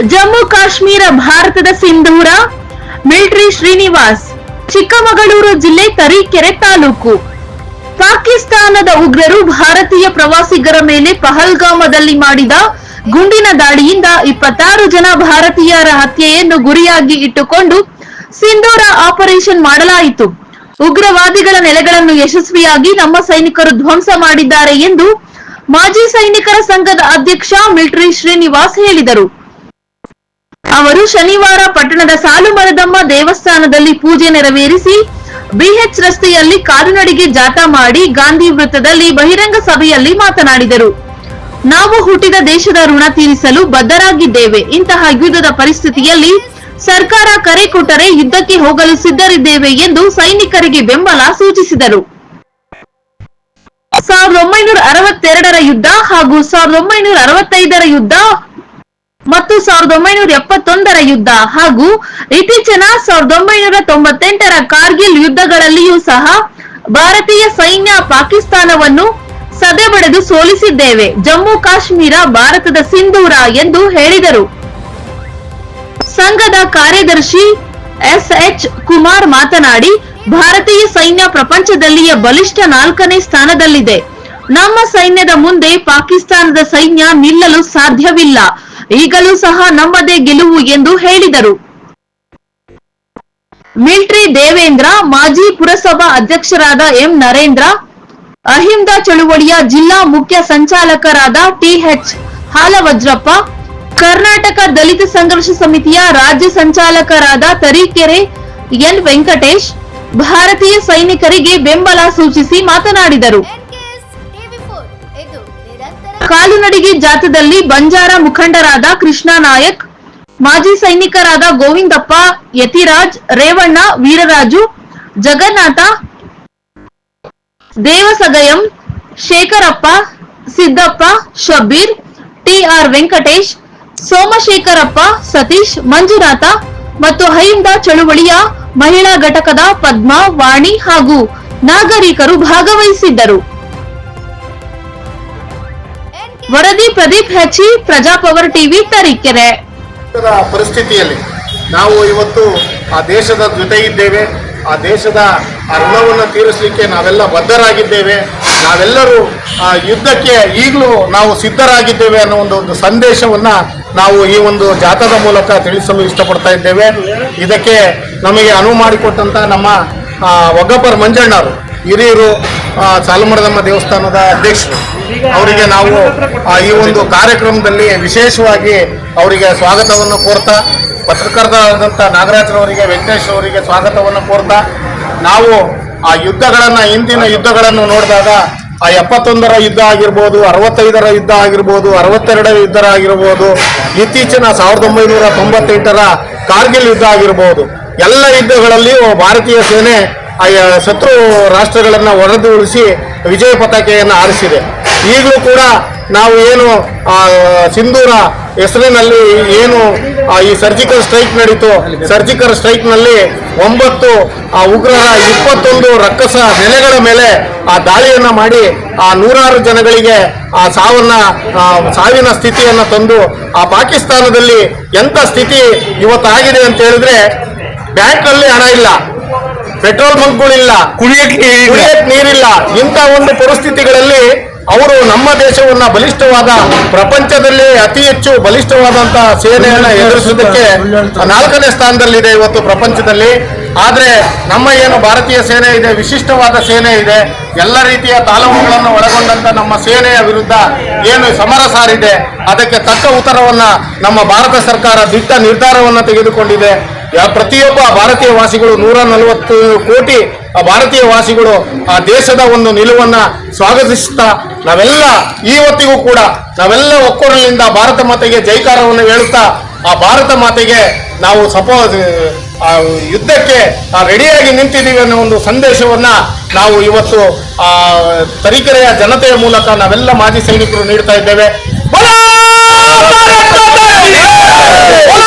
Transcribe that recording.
ಜಮ್ಮು ಕಾಶ್ಮೀರ ಭಾರತದ ಸಿಂಧೂರ, ಮಿಲಿಟರಿ ಶ್ರೀನಿವಾಸ್, ಚಿಕ್ಕಮಗಳೂರು ಜಿಲ್ಲೆ ತರೀಕೆರೆ ತಾಲೂಕು. ಪಾಕಿಸ್ತಾನದ ಉಗ್ರರು ಭಾರತೀಯ ಪ್ರವಾಸಿಗರ ಮೇಲೆ ಪಹಲ್ಗಾಮದಲ್ಲಿ ಮಾಡಿದ ಗುಂಡಿನ ದಾಳಿಯಿಂದ ಇಪ್ಪತ್ತಾರು ಜನ ಭಾರತೀಯರ ಹತ್ಯೆಯನ್ನು ಗುರಿಯಾಗಿ ಇಟ್ಟುಕೊಂಡು ಸಿಂಧೂರ ಆಪರೇಷನ್ ಮಾಡಲಾಯಿತು. ಉಗ್ರವಾದಿಗಳ ನೆಲೆಗಳನ್ನು ಯಶಸ್ವಿಯಾಗಿ ನಮ್ಮ ಸೈನಿಕರು ಧ್ವಂಸ ಮಾಡಿದ್ದಾರೆ ಎಂದು ಮಾಜಿ ಸೈನಿಕರ ಸಂಘದ ಅಧ್ಯಕ್ಷ ಮಿಲಿಟರಿ ಶ್ರೀನಿವಾಸ್ ಹೇಳಿದರು. ಅವರು ಶನಿವಾರ ಪಟ್ಟಣದ ಸಾಲುಮರದಮ್ಮ ದೇವಸ್ಥಾನದಲ್ಲಿ ಪೂಜೆ ನೆರವೇರಿಸಿ ಬಿಎಚ್ ರಸ್ತೆಯಲ್ಲಿ ಕಾಲುನಡಿಗೆ ಜಾಥಾ ಮಾಡಿ ಗಾಂಧಿ ವೃತ್ತದಲ್ಲಿ ಬಹಿರಂಗ ಸಭೆಯಲ್ಲಿ ಮಾತನಾಡಿದರು. ನಾವು ಹುಟ್ಟಿದ ದೇಶದ ಋಣ ತೀರಿಸಲು ಬದ್ಧರಾಗಿದ್ದೇವೆ. ಇಂತಹ ಯುದ್ಧದ ಪರಿಸ್ಥಿತಿಯಲ್ಲಿ ಸರ್ಕಾರ ಕರೆ ಕೊಟ್ಟರೆ ಯುದ್ಧಕ್ಕೆ ಹೋಗಲು ಸಿದ್ಧರಿದ್ದೇವೆ ಎಂದು ಸೈನಿಕರಿಗೆ ಬೆಂಬಲ ಸೂಚಿಸಿದರು. ಸಾವಿರದ ಒಂಬೈನೂರ ಅರವತ್ತೆರಡರ ಯುದ್ಧ ಹಾಗೂ ಸಾವಿರದ ಒಂಬೈನೂರ ಅರವತ್ತೈದರ ಯುದ್ಧ ಮತ್ತು ಸಾವಿರದ ಒಂಬೈನೂರ ಎಪ್ಪತ್ತೊಂದರ ಯುದ್ಧ ಹಾಗೂ ಇತ್ತೀಚಿನ ಸಾವಿರದ ಒಂಬೈನೂರ ತೊಂಬತ್ತೆಂಟರ ಕಾರ್ಗಿಲ್ ಯುದ್ಧಗಳಲ್ಲಿಯೂ ಸಹ ಭಾರತೀಯ ಸೈನ್ಯ ಪಾಕಿಸ್ತಾನವನ್ನು ಸದೆಬಡೆದು ಸೋಲಿಸಿದ್ದೇವೆ. ಜಮ್ಮು ಕಾಶ್ಮೀರ ಭಾರತದ ಸಿಂಧೂರ ಎಂದು ಹೇಳಿದರು. ಸಂಘದ ಕಾರ್ಯದರ್ಶಿ ಎಸ್ ಎಚ್ ಕುಮಾರ್ ಮಾತನಾಡಿ, ಭಾರತೀಯ ಸೈನ್ಯ ಪ್ರಪಂಚದಲ್ಲಿಯೇ ಬಲಿಷ್ಠ ನಾಲ್ಕನೇ ಸ್ಥಾನದಲ್ಲಿದೆ. ನಮ್ಮ ಸೈನ್ಯದ ಮುಂದೆ ಪಾಕಿಸ್ತಾನದ ಸೈನ್ಯ ನಿಲ್ಲಲು ಸಾಧ್ಯವಿಲ್ಲ. ಈಗಲೂ ಸಹ ನಮ್ಮದೇ ಗೆಲುವು ಎಂದು ಹೇಳಿದರು. ಮಿಲ್ಟ್ರಿ ದೇವೇಂದ್ರ, ಮಾಜಿ ಪುರಸಭಾ ಅಧ್ಯಕ್ಷರಾದ ಎಂ. ನರೇಂದ್ರ, ಅಹಿಂದ ಚಳುವಳಿಯ ಜಿಲ್ಲಾ ಮುಖ್ಯ ಸಂಚಾಲಕರಾದ ಟಿಎಚ್ ಹಾಲವಜ್ರಪ್ಪ, ಕರ್ನಾಟಕ ದಲಿತ ಸಂಘರ್ಷ ಸಮಿತಿಯ ರಾಜ್ಯ ಸಂಚಾಲಕರಾದ ತರೀಕೆರೆ ಎನ್. ವೆಂಕಟೇಶ್, ಭಾರತೀಯ ಸೈನಿಕರಿಗೆ ಬೆಂಬಲ ಸೂಚಿಸಿ ಮಾತನಾಡಿದರು. ಕಾಲುನಡಿಗೆ ಜಾಥದಲ್ಲಿ ಬಂಜಾರ ಮುಖಂಡರಾದ ಕೃಷ್ಣ ನಾಯಕ್, ಮಾಜಿ ಸೈನಿಕರಾದ ಗೋವಿಂದಪ್ಪ, ಯತಿರಾಜ್, ರೇವಣ್ಣ, ವೀರರಾಜು, ಜಗನ್ನಾಥ, ದೇವಸಗಯಂ, ಶೇಖರಪ್ಪ, ಸಿದ್ದಪ್ಪ, ಶಬ್ಬೀರ್, ಟಿಆರ್ ವೆಂಕಟೇಶ್, ಸೋಮಶೇಖರಪ್ಪ, ಸತೀಶ್, ಮಂಜುನಾಥ ಮತ್ತು ಹೈಂದ ಚಳುವಳಿಯ ಮಹಿಳಾ ಘಟಕದ ಪದ್ಮ, ವಾಣಿ ಹಾಗೂ ನಾಗರಿಕರು ಭಾಗವಹಿಸಿದ್ದರು. ವರದಿ ಪ್ರದೀಪ್ ಹೆಚ್ಚಿ ಪ್ರಜಾಪವರ್ ಟಿವಿ ತರೀಕೆರೆ. ಪರಿಸ್ಥಿತಿಯಲ್ಲಿ ನಾವು ಇವತ್ತು ಆ ದೇಶದ ಜೊತೆ ಇದ್ದೇವೆ, ಆ ದೇಶದ ಋಣವನ್ನು ತೀರಿಸಲಿಕ್ಕೆ ನಾವೆಲ್ಲ ಬದ್ಧರಾಗಿದ್ದೇವೆ, ನಾವೆಲ್ಲರೂ ಆ ಯುದ್ಧಕ್ಕೆ ಈಗಲೂ ನಾವು ಸಿದ್ಧರಾಗಿದ್ದೇವೆ ಅನ್ನೋ ಒಂದು ಒಂದು ಸಂದೇಶವನ್ನು ನಾವು ಈ ಒಂದು ಜಾಥಾದ ಮೂಲಕ ತಿಳಿಸಲು ಇಷ್ಟಪಡ್ತಾ ಇದ್ದೇವೆ. ಇದಕ್ಕೆ ನಮಗೆ ಅನುವು ಮಾಡಿಕೊಟ್ಟಂಥ ನಮ್ಮ ಒಗ್ಗಪ್ಪರ್ ಮಂಜಣ್ಣವರು ಹಿರಿಯರು ಸಾಲುಮರದಮ್ಮ ದೇವಸ್ಥಾನದ ಅಧ್ಯಕ್ಷರು, ಅವರಿಗೆ ನಾವು ಈ ಒಂದು ಕಾರ್ಯಕ್ರಮದಲ್ಲಿ ವಿಶೇಷವಾಗಿ ಅವರಿಗೆ ಸ್ವಾಗತವನ್ನು ಕೋರ್ತಾ, ಪತ್ರಕರ್ತರಾದಂಥ ನಾಗರಾಜ್ರವರಿಗೆ, ವೆಂಕಟೇಶ್ ಅವರಿಗೆ ಸ್ವಾಗತವನ್ನು ಕೋರ್ತಾ, ನಾವು ಆ ಯುದ್ಧಗಳನ್ನು, ಹಿಂದಿನ ಯುದ್ಧಗಳನ್ನು ನೋಡಿದಾಗ, ಆ ಎಪ್ಪತ್ತೊಂದರ ಯುದ್ಧ ಆಗಿರ್ಬೋದು, ಅರವತ್ತೈದರ ಯುದ್ಧ ಆಗಿರ್ಬೋದು, ಅರವತ್ತೆರಡರ ಯುದ್ಧ ಆಗಿರ್ಬೋದು, ಇತ್ತೀಚಿನ ಸಾವಿರದ ಒಂಬೈನೂರ ತೊಂಬತ್ತೆಂಟರ ಕಾರ್ಗಿಲ್ ಯುದ್ಧ ಆಗಿರ್ಬೋದು, ಎಲ್ಲ ಯುದ್ಧಗಳಲ್ಲಿಯೂ ಭಾರತೀಯ ಸೇನೆ ಆ ಶತ್ರು ರಾಷ್ಟ್ರಗಳನ್ನು ಉಳಿಸಿ ವಿಜಯ ಪತಾಕೆಯನ್ನು ಆರಿಸಿದೆ. ಈಗಲೂ ಕೂಡ ನಾವು ಏನು ಸಿಂಧೂರ ಹೆಸರಿನಲ್ಲಿ ಏನು ಈ ಸರ್ಜಿಕಲ್ ಸ್ಟ್ರೈಕ್ ನಡೀತು, ಸರ್ಜಿಕಲ್ ಸ್ಟ್ರೈಕ್ನಲ್ಲಿ ಒಂಬತ್ತು, ಆ, ಉಗ್ರರ ಇಪ್ಪತ್ತೊಂದು ರಕ್ಕಸ ನೆಲೆಗಳ ಮೇಲೆ ಆ ದಾಳಿಯನ್ನು ಮಾಡಿ, ಆ ನೂರಾರು ಜನಗಳಿಗೆ ಆ ಸಾವನ್ನ ಸಾವಿನ ಸ್ಥಿತಿಯನ್ನು ತಂದು, ಆ ಪಾಕಿಸ್ತಾನದಲ್ಲಿ ಎಂಥ ಸ್ಥಿತಿ ಇವತ್ತಾಗಿದೆ ಅಂತ ಹೇಳಿದ್ರೆ ಬ್ಯಾಂಕ್ನಲ್ಲಿ ಹಣ ಇಲ್ಲ. ಪೆಟ್ರೋಲ್ ಬಂಕ್ಗಳಿಲ್ಲ. ಕುಡಿಯಕ್ಕೆ ಕುಡಿಯಕ್ ಕುಡಿಯಕ್ಕೆ ನೀರಿಲ್ಲ. ಇಂಥ ಒಂದು ಪರಿಸ್ಥಿತಿಗಳಲ್ಲಿ ಅವರು ನಮ್ಮ ದೇಶವನ್ನ ಬಲಿಷ್ಠವಾದ ಪ್ರಪಂಚದಲ್ಲಿ ಅತಿ ಹೆಚ್ಚು ಬಲಿಷ್ಠವಾದಂತಹ ಸೇನೆಯನ್ನ ಎದುರಿಸುವುದಕ್ಕೆ ನಾಲ್ಕನೇ ಸ್ಥಾನದಲ್ಲಿದೆ ಇವತ್ತು ಪ್ರಪಂಚದಲ್ಲಿ. ಆದ್ರೆ ನಮ್ಮ ಏನು ಭಾರತೀಯ ಸೇನೆ ಇದೆ ವಿಶಿಷ್ಟವಾದ ಸೇನೆ ಇದೆ ಎಲ್ಲ ರೀತಿಯ ತಾಲೂಕುಗಳನ್ನು ಒಳಗೊಂಡಂತ ನಮ್ಮ ಸೇನೆಯ ವಿರುದ್ಧ ಏನು ಸಮರ ಸಾರಿದೆ ಅದಕ್ಕೆ ತಕ್ಕ ಉತ್ತರವನ್ನ ನಮ್ಮ ಭಾರತ ಸರ್ಕಾರ ದಿಟ್ಟ ನಿರ್ಧಾರವನ್ನು ತೆಗೆದುಕೊಂಡಿದೆ. ಪ್ರತಿಯೊಬ್ಬ ಭಾರತೀಯ ವಾಸಿಗಳು ನೂರ ನಲವತ್ತು ಕೋಟಿ ಭಾರತೀಯ ವಾಸಿಗಳು ಆ ದೇಶದ ಒಂದು ನಿಲುವನ್ನ ಸ್ವಾಗತಿಸುತ್ತಾ ನಾವೆಲ್ಲ ಇವತ್ತಿಗೂ ಕೂಡ ನಾವೆಲ್ಲ ಒಕ್ಕೊರಲಿಂದ ಭಾರತ ಮಾತೆಗೆ ಜೈಕಾರವನ್ನು ಹೇಳುತ್ತಾ ಆ ಭಾರತ ಮಾತೆಗೆ ನಾವು ಸಪೋ ಯುದ್ಧಕ್ಕೆ ರೆಡಿಯಾಗಿ ನಿಂತಿದ್ದೀವಿ ಅನ್ನೋ ಒಂದು ಸಂದೇಶವನ್ನ ನಾವು ಇವತ್ತು ಆ ತರೀಕೆರೆಯ ಜನತೆಯ ಮೂಲಕ ನಾವೆಲ್ಲ ಮಾಜಿ ಸೈನಿಕರು ನೀಡ್ತಾ ಇದ್ದೇವೆ.